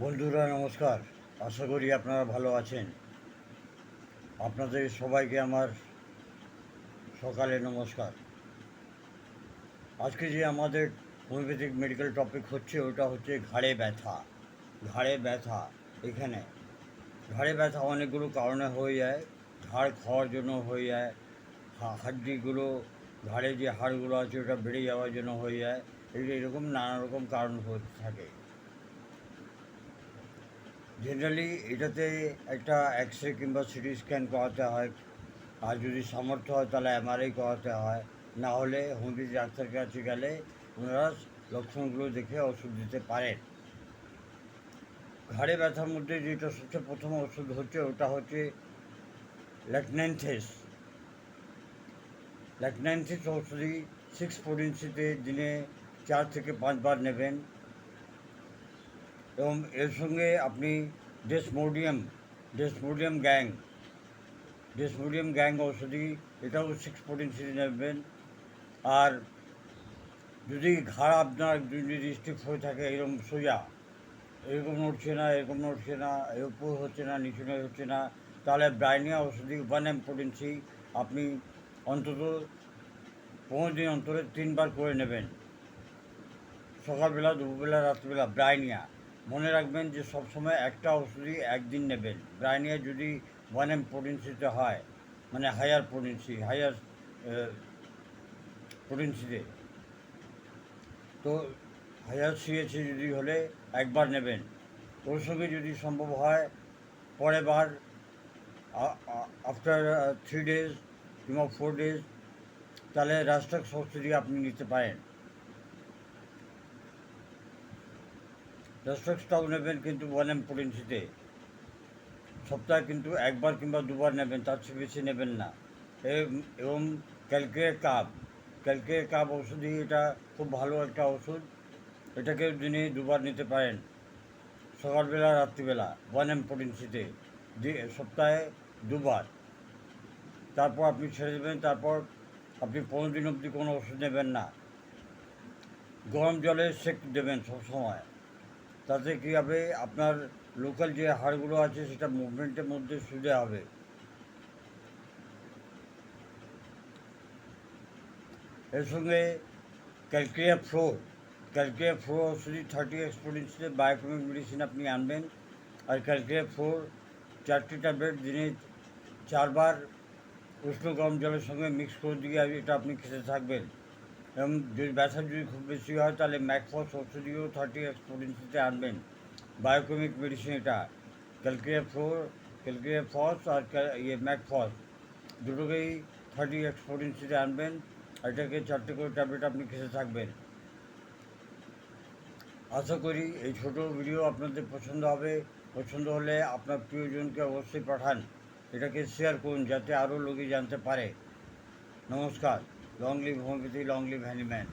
বন্ধুরা, নমস্কার। আশা করি আপনারা ভালো আছেন। আপনাদের সবাইকে আমার সকালে নমস্কার। আজকে যে আমাদের হোমিওপ্যাথিক মেডিকেল টপিক হচ্ছে, ওটা হচ্ছে ঘাড়ে ব্যথা। ঘাড়ে ব্যথা, এখানে। ঘাড়ে ব্যথা অনেকগুলো কারণে হয়ে যায়। ঘাড় খাওয়ার জন্য হয়ে যায়। হাড্ডিগুলো, ঘাড়ে যে হাড়গুলো আছে, ওটা বেড়ে যাওয়ার জন্য হয়ে যায়। এই এরকম নানা রকম কারণ হয়ে থাকে। জেনারেলি এটাতে একটা এক্স রে কিংবা সিটি স্ক্যান করাতে হয়। আর যদি সামর্থ্য হয়, তাহলে এমআরআই করাতে হয়। না হলে হোমিওপ্যাথি ডাক্তারের কাছে গেলে ওনারা লক্ষণগুলো দেখে ওষুধ দিতে পারেন। ঘাড়ে ব্যথার মধ্যে যেটা সবচেয়ে প্রথম ওষুধ হচ্ছে, ওটা হচ্ছে ল্যাকন্যান্থেস ল্যাকন্যান্থেস ওষুধই সিক্স পোটেন্সিতে দিনে চার থেকে পাঁচবার নেবেন। এবং এর সঙ্গে আপনি ডেসমোডিয়াম ডেসমোডিয়াম গ্যাং ডেসমোডিয়াম গ্যাং ওষুধি এটাও সিক্স পোটেন্সিতে নেবেন। আর যদি ঘাড় আপনার যদি স্টিফ হয়ে থাকে, এরকম সোজা, এরকম নড়ছে না, এরকম নড়ছে না উপর হচ্ছে না, নিচু হচ্ছে না, তাহলে ব্রাইনিয়া ওষুধি ওয়ান এম পোটেন্সি আপনি অন্তত পনেরো দিন অন্তরে তিনবার করে নেবেন। সকালবেলা, দুপুরবেলা, রাত্রিবেলা, ব্রাইনিয়া। মনে রাখবেন যে সবসময় একটা ওষুধই একদিন নেবেন। ব্রাইনিয়া যদি ওয়ান এম পোটেন্সিতে হয় মানে হায়ার পোটেন্সি হায়ার পোটেন্সিতে তো হায়ার সিএসি যদি হলে একবার নেবেন। ওর সঙ্গে যদি সম্ভব হয়, পরের বার আফটার থ্রি ডেজ কিংবা ফোর ডেজ তাহলে রাষ্ট্রক সবসিডি আপনি নিতে পারেন। রাষ্ট্রকটাও নেবেন কিন্তু ওয়ান এম পোটেন্সিতে সপ্তাহে কিন্তু একবার কিংবা দুবার নেবেন, তার চেয়ে বেশি নেবেন না। এবং ক্যালকুলেট কাপ। ক্যালকুলেট কাপ ওষুধই এটা খুব ভালো একটা ওষুধ এটাকে দিনে দুবার নিতে পারেন, সকালবেলা, রাত্রিবেলা ওয়ান এম পোটেন্সিতে সপ্তাহে দুবার। তারপর আপনি ছেড়ে দেবেন, তারপর আপনি পনেরো দিন অবধি কোনো ওষুধ নেবেন না। গরম জলে সেক দেবেন সবসময়। তাতে কী হবে? আপনার লোকাল যে হাড়গুলো আছে, সেটা মুভমেন্টের মধ্যে সুদে হবে। এর সঙ্গে ক্যালকুলিয়া ফ্লোর ক্যালকুলিয়া ফ্লোর ওষুধি থার্টি এক্সপোরেন্সে বায়োকেমিক মেডিসিন আপনি আনবেন। আর ক্যালকুলিয়া ফ্লোর চারটি ট্যাবলেট দিনে চারবার উষ্ণ গরম জলের সঙ্গে মিক্স করে দিয়ে এটা আপনি খেতে থাকবেন। এবং যদি ব্যথা যদি খুব বেশি হয়, তাহলে ম্যাকফস ওষুধিও থার্টি এক্স এক্সপোরেন্সিতে আনবেন। বায়োকেমিক মেডিসিন এটা। ক্যালকুলিয়া ফ্লোর ক্যালকুলিয়া ফস আর ইয়ে ম্যাকফস দুটোকেই থার্টি এক্স এক্সপোরেন্সিতে আনবেন। এটাকে চারটে করে ট্যাবলেট আপনি খেতে থাকবেন। আশা করি এই ছোট ভিডিও আপনাদের পছন্দ হবে। পছন্দ হলে আপনার প্রিয়জনকে অবশ্যই পাঠান। এটাকে শেয়ার করুন যাতে আরও লোকে জানতে পারে। নমস্কার। Long live homeopathy long live Hahnemann